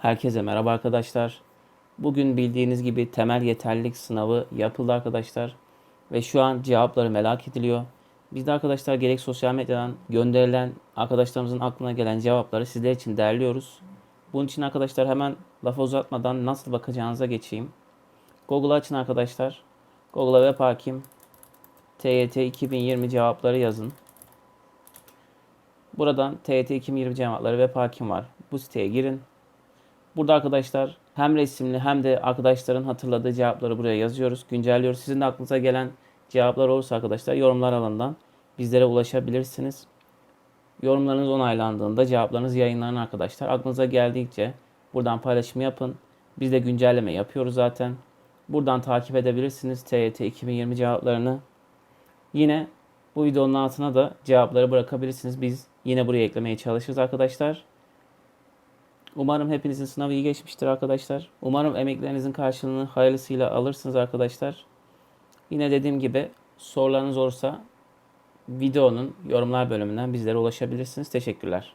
Herkese merhaba arkadaşlar. Bugün bildiğiniz gibi temel yeterlilik sınavı yapıldı arkadaşlar. Ve şu an cevapları merak ediliyor. Biz de arkadaşlar gerek sosyal medyadan gönderilen arkadaşlarımızın aklına gelen cevapları sizler için derliyoruz. Bunun için arkadaşlar hemen lafı uzatmadan nasıl bakacağınıza geçeyim. Google'ı açın arkadaşlar. Google'a web hakim TYT 2020 cevapları yazın. Buradan TYT 2020 cevapları web hakim var. Bu siteye girin. Burada arkadaşlar hem resimli hem de arkadaşların hatırladığı cevapları buraya yazıyoruz, güncelliyoruz. Sizin de aklınıza gelen cevaplar olursa arkadaşlar yorumlar alanından bizlere ulaşabilirsiniz. Yorumlarınız onaylandığında cevaplarınız yayınlanır arkadaşlar. Aklınıza geldikçe buradan paylaşım yapın. Biz de güncelleme yapıyoruz zaten. Buradan takip edebilirsiniz TYT 2020 cevaplarını. Yine bu videonun altına da cevapları bırakabilirsiniz. Biz yine buraya eklemeye çalışırız arkadaşlar. Umarım hepinizin sınavı iyi geçmiştir arkadaşlar. Umarım emeklerinizin karşılığını hayırlısıyla alırsınız arkadaşlar. Yine dediğim gibi sorularınız olursa videonun yorumlar bölümünden bizlere ulaşabilirsiniz. Teşekkürler.